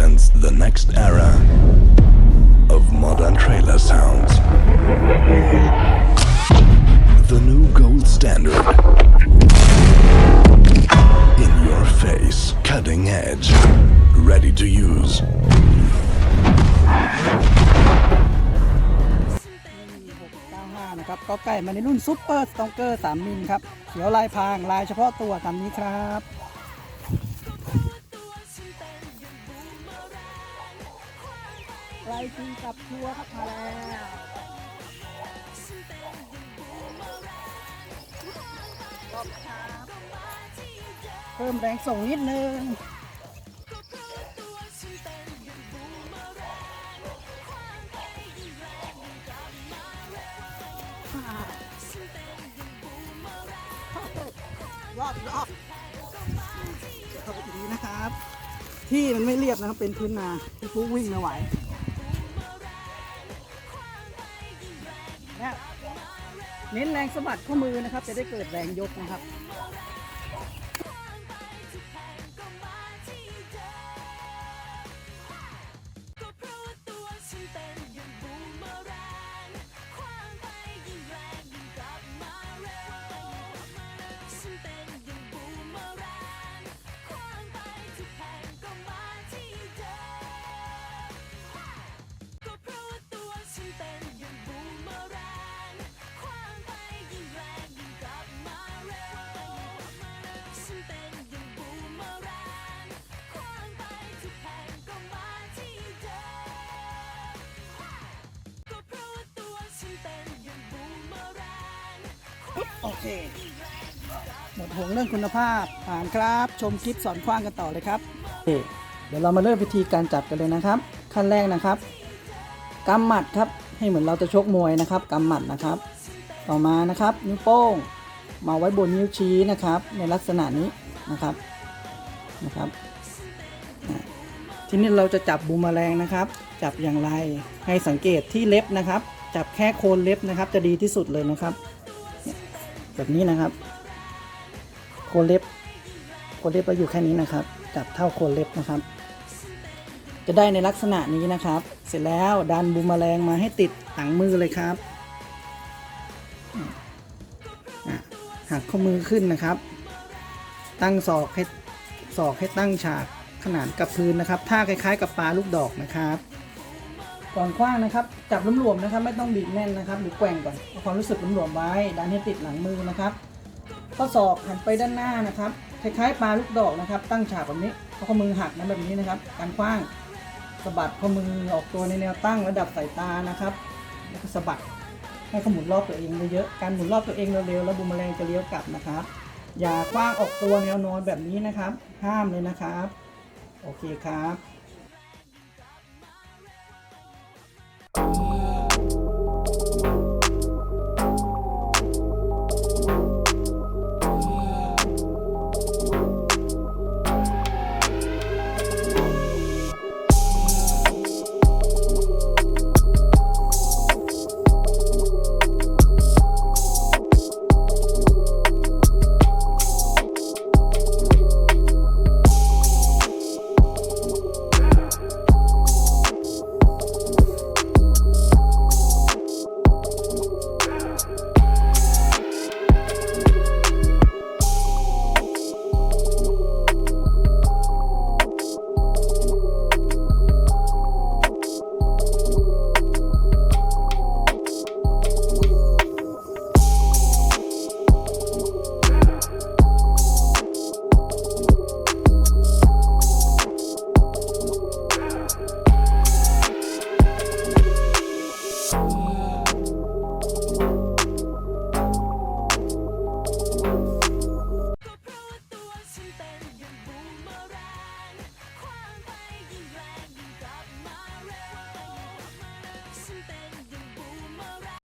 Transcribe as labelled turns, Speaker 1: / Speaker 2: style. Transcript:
Speaker 1: presents the next era of modern trailer sounds. The new gold standard. In your face, cutting edge, ready to use.
Speaker 2: 695นะครับก็ไก่มาในรุ่นซุปเปอร์สตองเกอร์ 3 มิลครับ เขียวลายพรางลายเฉพาะตัวตามนี้ครับ ลายจริงกับทัวร์ครับมาแล้วเพิ่มแรงส่งนิดนึงรอบรอบเข้าไปทีนะครับ ที่มันไม่เรียบนะครับเป็นพื้นนาที่ผู้วิ่งไม่ไหว เนี่ยเน้นแรงสะบัดข้อมือนะครับ จะได้เกิดแรงยกนะครับ โอเค หมดห่วงเรื่องคุณภาพผ่านครับ ชมคลิปสอนคว้างกันต่อเลยครับเดี๋ยวเรามาเริ่มวิธีการจับกันเลยนะครับ ขั้นแรกนะครับกำหมัดครับให้เหมือนเราจะชกมวยนะครับกำหมัดนะครับ ต่อมานะครับ นิ้วโป้ง มาไว้บนนิ้วชี้นะครับ ในลักษณะนี้นะครับนะครับ ทีนี้เราจะจับบูมแมลงนะครับ จับอย่างไรให้สังเกตที่เล็บนะครับ จับแค่โคนเล็บนะครับ จะดีที่สุดเลยนะครับ แบบนี้นะครับโคนเล็บโคนเล็บเราอยู่แค่นี้นะครับ จับเท่าโคนเล็บนะครับ จะได้ในลักษณะนี้นะครับ เสร็จแล้วดันบูมแมลงมาให้ติดหลังมือเลยครับหักข้อมือขึ้นนะครับ ตั้งศอกให้ศอกให้ตั้งฉากขนานกับพื้นนะครับท่าคล้าย ๆ กับปลาลูกดอกนะครับ ก่อนคว้างนะครับ จับหลวมๆนะครับไม่ต้องบีบแน่นนะครับ หรือแกว่งก่อนเอาความรู้สึกหลวมๆไว้ดันให้ติดหลังมือนะครับข้อศอกหันไปด้านหน้านะครับคล้ายๆปลาลูกดอกนะครับ ตั้งฉากแบบนี้เอาข้อมือหักนะแบบนี้นะครับ การคว้างสะบัดข้อมือออกตัวในแนวตั้งระดับสายตานะครับแล้วก็สะบัดให้เขาหมุนรอบตัวเองเยอะๆการหมุนรอบตัวเองเร็วๆแล้วบูมแมลงจะเลี้ยวกลับนะครับ อย่าคว้างออกตัวแนวนอนแบบนี้นะครับ ห้ามเลยนะครับ โอเคครับ Ooh.